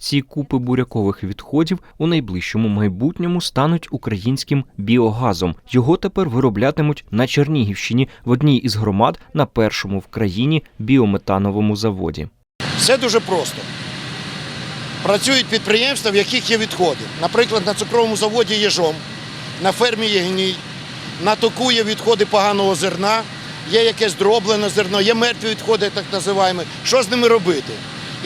Ці купи бурякових відходів у найближчому майбутньому стануть українським біогазом. Його тепер вироблятимуть на Чернігівщині в одній із громад на першому в країні біометановому заводі. Все дуже просто. Працюють підприємства, в яких є відходи. Наприклад, на цукровому заводі є жом, на фермі є гній, на току є відходи поганого зерна, є якесь дроблене зерно, є мертві відходи, так називаємо. Що з ними робити?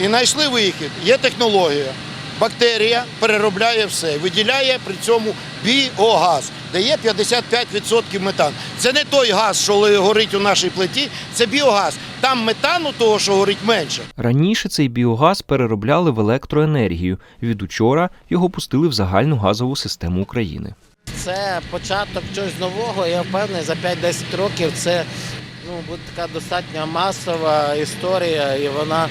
І знайшли вихід, є технологія. Бактерія переробляє все, виділяє при цьому біогаз, де є 55% метан. Це не той газ, що горить у нашій плиті, це біогаз. Там метану того, що горить менше. Раніше цей біогаз переробляли в електроенергію. Від учора його пустили в загальну газову систему України. Це початок чогось нового. Я впевнений, за 5-10 років це ну, буде така достатньо масова історія, і вона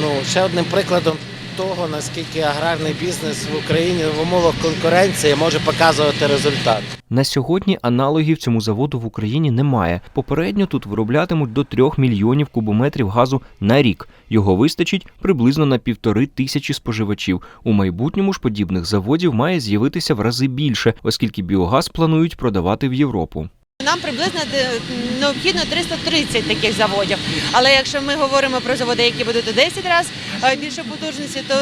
ну, ще одним прикладом того, наскільки аграрний бізнес в Україні в умовах конкуренції може показувати результат. На сьогодні аналогів цьому заводу в Україні немає. Попередньо тут вироблятимуть до 3 мільйонів кубометрів газу на рік. Його вистачить приблизно на півтори тисячі споживачів. У майбутньому ж подібних заводів має з'явитися в рази більше, оскільки біогаз планують продавати в Європу. Нам приблизно де- необхідно 330 таких заводів. Але якщо ми говоримо про заводи, які будуть у 10 разів е, більше потужності, то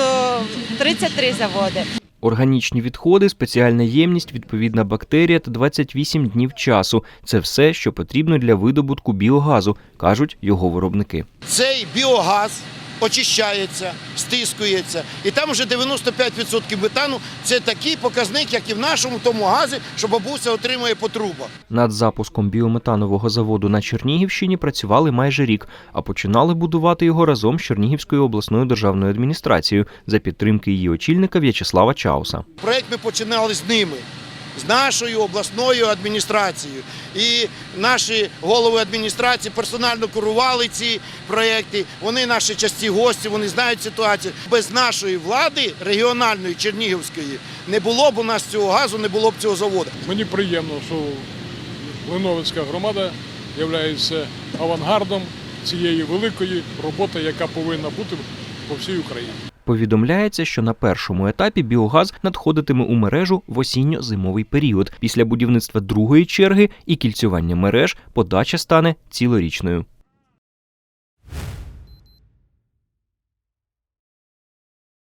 33 заводи. Органічні відходи, спеціальна ємність, відповідна бактерія та 28 днів часу це все, що потрібно для видобутку біогазу, кажуть його виробники. Цей біогаз очищається, стискується, і там вже 95% метану це такий показник, як і в нашому тому газі, що бабуся отримує по трубах. Над запуском біометанового заводу на Чернігівщині працювали майже рік, а починали будувати його разом з Чернігівською обласною державною адміністрацією за підтримки її очільника В'ячеслава Чауса. Проект ми починали з ними, з нашою обласною адміністрацією. І наші голови адміністрації персонально курували ці проекти. Вони наші часті гості, вони знають ситуацію. Без нашої влади регіональної Чернігівської не було б у нас цього газу, не було б цього заводу. Мені приємно, що Леновицька громада є авангардом цієї великої роботи, яка повинна бути по всій Україні. Повідомляється, що на першому етапі біогаз надходитиме у мережу в осінньо-зимовий період. Після будівництва другої черги і кільцювання мереж подача стане цілорічною.